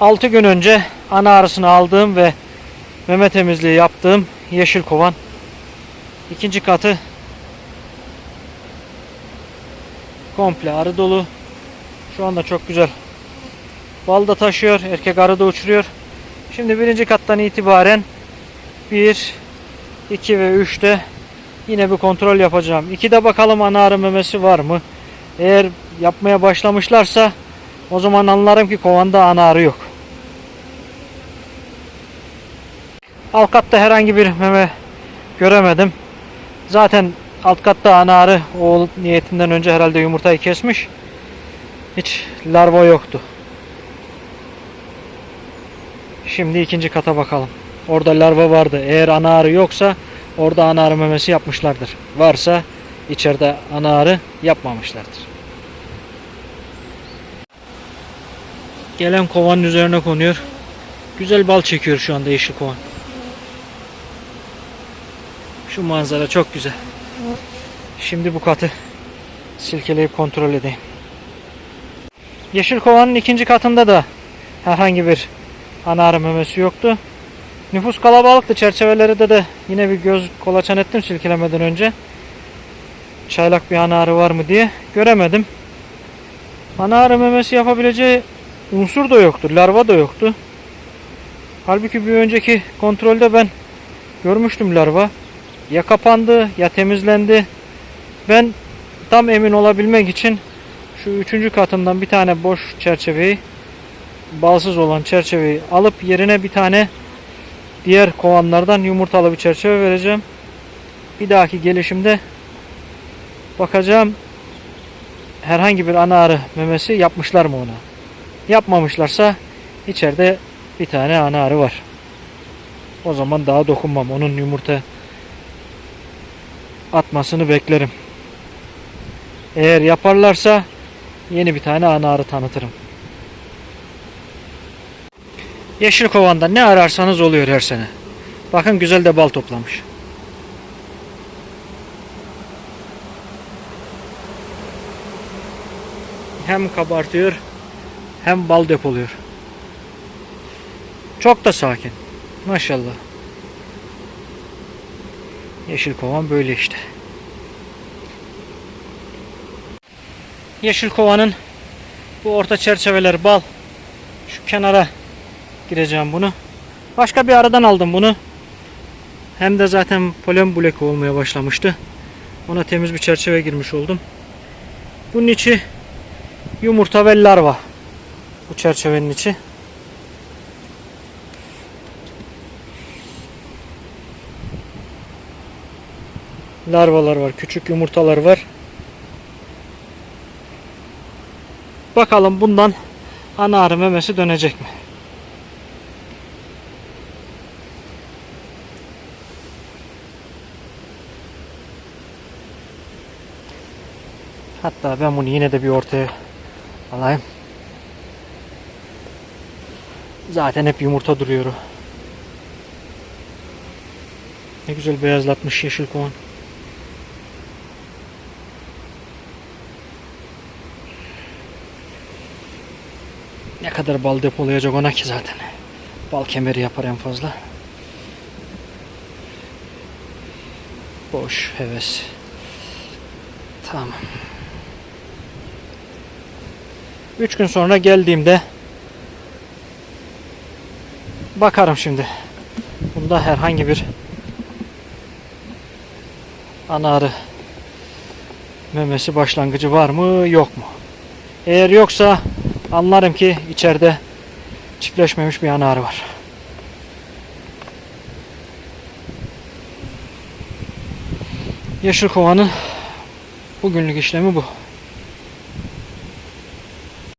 6 gün önce ana arısını aldığım ve meme temizliği yaptığım yeşil kovan. İkinci katı komple arı dolu. Şu anda çok güzel. Bal da taşıyor. Erkek arı da uçuruyor. Şimdi birinci kattan itibaren 1, 2 ve 3'te yine bir kontrol yapacağım. 2'de bakalım ana arı memesi var mı? Eğer yapmaya başlamışlarsa o zaman anlarım ki kovanda ana arı yok. Alt katta herhangi bir meme göremedim. Zaten alt katta ana arı oğul niyetinden önce herhalde yumurtayı kesmiş. Hiç larva yoktu. Şimdi ikinci kata bakalım. Orada larva vardı. Eğer ana arı yoksa orada ana arı memesi yapmışlardır. Varsa içeride ana arı yapmamışlardır. Gelen kovanın üzerine konuyor. Güzel bal çekiyor şu anda yeşil kovan. Şu manzara çok güzel. Şimdi bu katı silkeleyip kontrol edeyim. Yeşil kovanın ikinci katında da herhangi bir ana arı memesi yoktu. Nüfus kalabalıktı. Çerçeveleri de de yine bir göz kolaçan ettim silkelemeden önce. Çaylak bir ana arı var mı diye göremedim. Ana arı memesi yapabileceği unsur da yoktu. Larva da yoktu. Halbuki bir önceki kontrolde ben görmüştüm larva. Ya kapandı ya temizlendi. Ben tam emin olabilmek için şu üçüncü katından bir tane boş çerçeveyi balsız olan çerçeveyi alıp yerine bir tane diğer kovanlardan yumurtalı bir çerçeve vereceğim. Bir dahaki gelişimde bakacağım herhangi bir ana arı memesi yapmışlar mı ona. Yapmamışlarsa içeride bir tane ana arı var. O zaman daha dokunmam. Onun yumurta atmasını beklerim. Eğer yaparlarsa yeni bir tane ana arı tanıtırım. Yeşil kovanda ne ararsanız oluyor her sene. Bakın güzel de bal toplamış. Hem kabartıyor hem bal depoluyor. Çok da sakin. Maşallah. Yeşil kovan böyle işte. Yeşil kovanın bu orta çerçeveler bal. Şu kenara gireceğim bunu. Başka bir aradan aldım bunu. Hem de zaten polen blek olmaya başlamıştı. Ona temiz bir çerçeve girmiş oldum. Bunun içi yumurta ve larva. Bu çerçevenin içi. Larvalar var, küçük yumurtalar var. Bakalım bundan ana arı memesi dönecek mi? Hatta ben bunu yine de bir ortaya alayım. Zaten hep yumurta duruyor. Ne güzel beyazlatmış yeşil kovan. Ne kadar bal depolayacak ona ki zaten. Bal kemeri yapar en fazla. Boş heves. Tamam. 3 gün sonra geldiğimde bakarım şimdi. Bunda herhangi bir ana arı memesi başlangıcı var mı yok mu? Eğer yoksa anlarım ki içeride çiftleşmemiş bir ana arı var. Yeşil kovanın bugünlük işlemi bu.